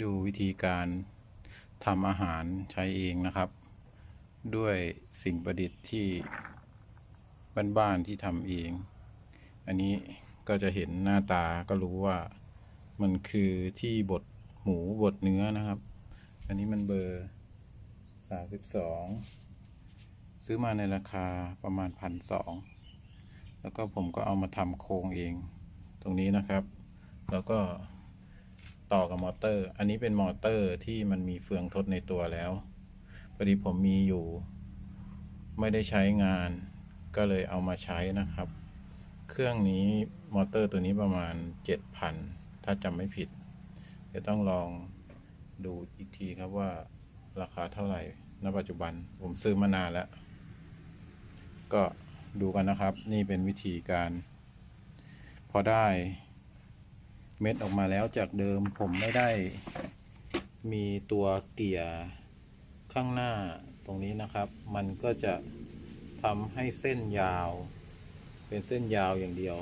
ดูวิธีการทำอาหารใช้เองนะครับ ด้วยสิ่งประดิษฐ์ที่บ้านๆที่ทำเอง อันนี้ก็จะเห็นหน้าตาก็รู้ว่ามันคือที่บดหมูบดเนื้อนะครับ อันนี้มันเบอร์สามสิบสองซื้อมาในราคาประมาณพันสองแล้วก็ผมก็เอามาทำโครงเองตรงนี้นะครับ แล้วก็ ต่อกับมอเตอร์ อันนี้เป็นมอเตอร์ที่มันมีเฟืองทดในตัวแล้วพอดีผมมีอยู่ ไม่ได้ใช้งาน ก็เลยเอามาใช้นะครับ เครื่องนี้มอเตอร์ตัวนี้ประมาณ 7,000 ถ้าจำไม่ผิดเดี๋ยวต้องลองดูอีกทีครับว่าราคาเท่าไหร่ ณ ปัจจุบัน ผมซื้อมานานแล้ว ก็ดูกันนะครับ นี่เป็นวิธีการ พอได้ เม็ดออกมาแล้วจากเดิมผมไม่ได้ มีตัวเกี่ยข้างหน้าตรงนี้นะครับ มันก็จะทำให้เส้นยาว เป็นเส้นยาวอย่างเดียว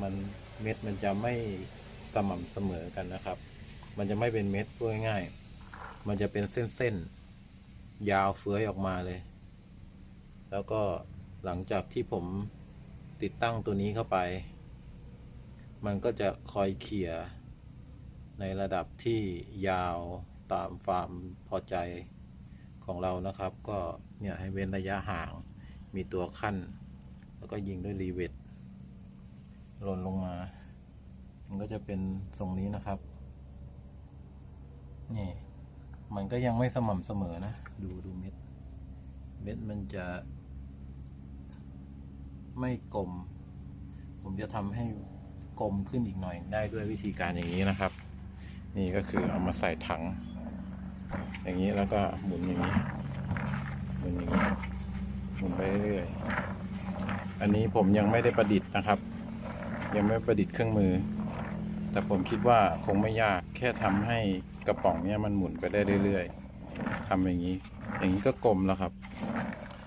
มันเม็ดมันจะไม่สม่ำเสมอกันนะครับ มันจะไม่เป็นเม็ดพูดง่ายๆมันจะเป็นเส้นๆยาวเฟื้อยออกมาเลย แล้วก็หลังจากที่ผมติดตั้งตัวนี้เข้าไป มันก็จะคอยเขี่ยในระดับที่ยาวตามความพอใจของเรานะครับ ก็เนี่ยให้เว้นระยะห่าง มีตัวขั้น แล้วก็ยิงด้วยรีเวทหล่นลงมา มันก็จะเป็นทรงนี้นะครับ นี่ มันก็ยังไม่สม่ำเสมอนะ ดูดูเม็ด เม็ดมันจะ ไม่กลม ผมจะทำให้ กลมขึ้นอีกหน่อยได้ด้วยวิธีการอย่างนี้นะครับ นี่ก็คือเอามาใส่ถัง อย่างนี้แล้วก็หมุนอย่างนี้หมุนอย่างนี้หมุนไปเรื่อยๆอันนี้ผมยังไม่ได้ประดิษฐ์นะครับ ยังไม่ประดิษฐ์เครื่องมือ แต่ผมคิดว่าคงไม่ยากแค่ทำให้กระป๋องเนี้ยมันหมุนไปได้เรื่อยๆทำอย่างนี้ อย่างนี้ก็กลมแล้วครับ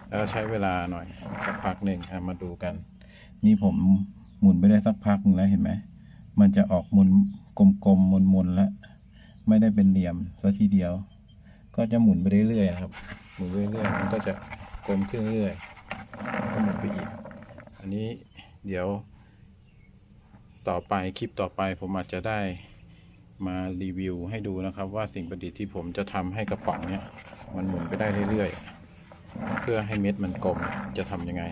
แล้วใช้เวลาหน่อยสักพักหนึ่งมาดูกัน นี่ผม หมุนไปได้สักพักนึงแล้วเห็นไหม มันจะออกมุนกลมๆมนๆแล้วไม่ได้เป็นเหลี่ยมซะทีเดียว ก็จะหมุนไปเรื่อยๆนะครับ หมุนเรื่อยๆมันก็จะกลมขึ้นเรื่อยๆก็หมุนไปอีก อันนี้เดี๋ยว ต่อไปคลิปต่อไปผมอาจจะได้มารีวิวให้ดูนะครับ ว่าสิ่งประดิษฐ์ที่ผมจะทำให้กระป๋องเนี้ยมันหมุนไปได้เรื่อยๆ เพื่อให้เม็ดมันกลมจะทำยังไง